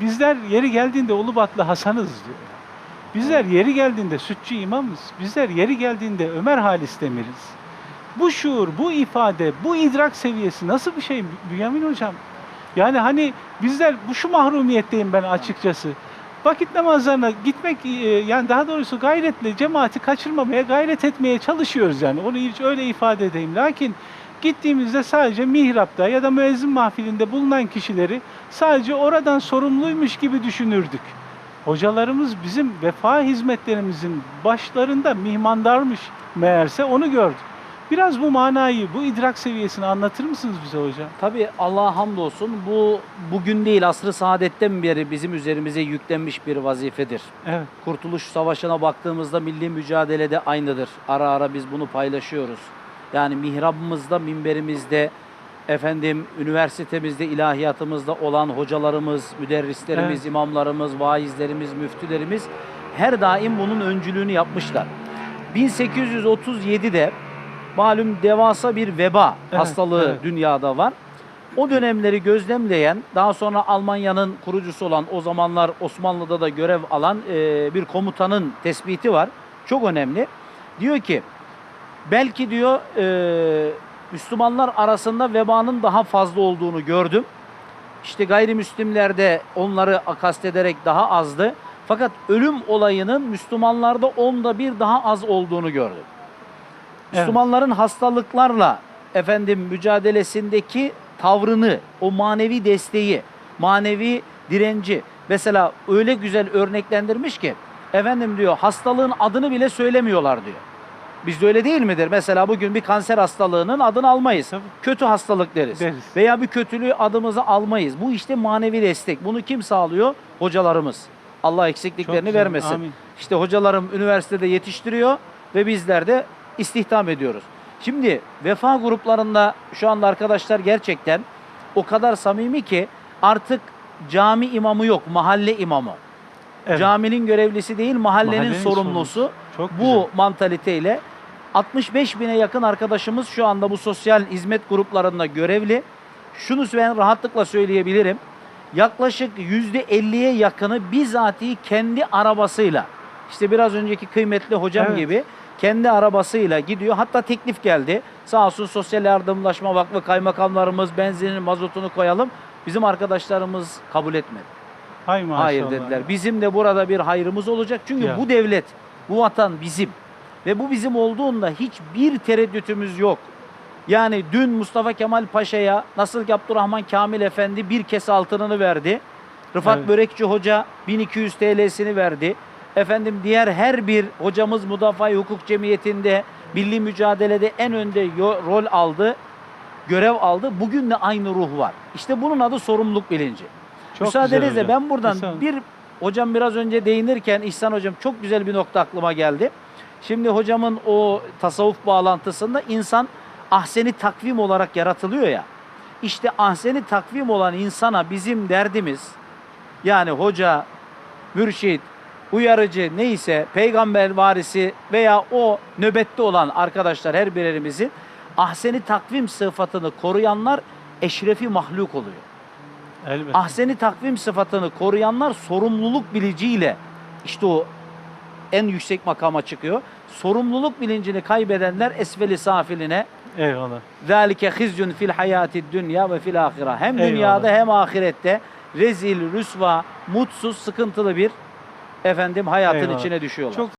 bizler yeri geldiğinde Ulubatlı Hasan'ız diyor. Bizler yeri geldiğinde Sütçü İmam'ız. Bizler yeri geldiğinde Ömer Halis Demir'iz. Bu şuur, bu ifade, bu idrak seviyesi nasıl bir şey Bünyamin Hocam? Yani hani bizler bu şu mahrumiyetteyim ben açıkçası. Vakit namazlarına gitmek e, yani daha doğrusu gayretle cemaati kaçırmamaya gayret etmeye çalışıyoruz yani. Onu hiç öyle ifade edeyim. Lakin gittiğimizde sadece mihrapta ya da müezzin mahfilinde bulunan kişileri sadece oradan sorumluymuş gibi düşünürdük. Hocalarımız bizim vefa hizmetlerimizin başlarında mihmandarmış meğerse onu gördük. Biraz bu manayı, bu idrak seviyesini anlatır mısınız bize hocam? Tabii Allah'a hamdolsun bu bugün değil asrı saadetten beri bizim üzerimize yüklenmiş bir vazifedir. Evet. Kurtuluş Savaşı'na baktığımızda milli mücadelede aynıdır. Ara ara biz bunu paylaşıyoruz. Yani mihrabımızda, minberimizde, efendim üniversitemizde, ilahiyatımızda olan hocalarımız, müderrislerimiz, Evet. imamlarımız, vaizlerimiz, müftülerimiz her daim bunun öncülüğünü yapmışlar. 1837'de malum devasa bir veba Evet, hastalığı evet. dünyada var. O dönemleri gözlemleyen, daha sonra Almanya'nın kurucusu olan, o zamanlar Osmanlı'da da görev alan e, bir komutanın tespiti var. Çok önemli. Diyor ki, belki diyor e, Müslümanlar arasında vebanın daha fazla olduğunu gördüm. İşte gayrimüslimlerde onları kastederek daha azdı. Fakat ölüm olayının Müslümanlarda onda bir daha az olduğunu gördüm. Evet. Müslümanların hastalıklarla efendim mücadelesindeki tavrını, o manevi desteği, manevi direnci mesela öyle güzel örneklendirmiş ki efendim diyor hastalığın adını bile söylemiyorlar diyor. Bizde öyle değil midir? Mesela bugün bir kanser hastalığının adını almayız. Tabii. Kötü hastalık deriz. Deriz. Veya bir kötülüğü adımıza almayız. Bu işte manevi destek. Bunu kim sağlıyor? Hocalarımız. Allah eksikliklerini güzel, vermesin. amin. İşte hocalarım üniversitede yetiştiriyor ve bizler de istihdam ediyoruz. Şimdi vefa gruplarında şu anda arkadaşlar gerçekten o kadar samimi ki artık cami imamı yok, mahalle imamı. Evet. Caminin görevlisi değil, mahallenin, Mahallenin sorumlusu. sorumlusu. Çok Bu güzel. mantaliteyle 65 bine yakın arkadaşımız şu anda bu sosyal hizmet gruplarında görevli. Şunu ben rahatlıkla söyleyebilirim. Yaklaşık %50'ye yakını bizatihi kendi arabasıyla, işte biraz önceki kıymetli hocam Evet. gibi kendi arabasıyla gidiyor. Hatta teklif geldi. Sağ olsun Sosyal Yardımlaşma Vakfı kaymakamlarımız benzinin mazotunu koyalım. Bizim arkadaşlarımız kabul etmedi. Hay. Hayır dediler. Bizim de burada bir hayrımız olacak. Çünkü Ya. bu devlet, bu vatan bizim. Ve bu bizim olduğunda hiçbir tereddütümüz yok. Yani dün Mustafa Kemal Paşa'ya nasıl ki Abdurrahman Kamil Efendi bir kese altınını verdi. Rıfat Evet. Börekçi Hoca 1200 TL'sini verdi. Efendim diğer her bir hocamız Mudafaa Hukuk Cemiyeti'nde milli mücadelede en önde rol aldı, görev aldı. Bugün de aynı ruh var. İşte bunun adı sorumluluk bilinci. Çok Müsaadenizle ben buradan Estağfurullah. bir hocam biraz önce değinirken İhsan hocam çok güzel bir nokta aklıma geldi. Şimdi hocamın o tasavvuf bağlantısında insan ahseni takvim olarak yaratılıyor ya. İşte ahseni takvim olan insana bizim derdimiz yani hoca, mürşit, uyarıcı neyse peygamber varisi veya o nöbette olan arkadaşlar her birerimizin ahseni takvim sıfatını koruyanlar eşrefi mahluk oluyor Elbette. ahseni takvim sıfatını koruyanlar sorumluluk bilinciyle işte o en yüksek makama çıkıyor. Sorumluluk bilincini kaybedenler esfeli safiline Eyvallah. zalike hizyun fil hayati dünya ve fil ahire. Hem Eyvallah. dünyada hem ahirette rezil, rüsva, mutsuz, sıkıntılı bir efendim hayatın Eyvallah. içine düşüyorlar. Çok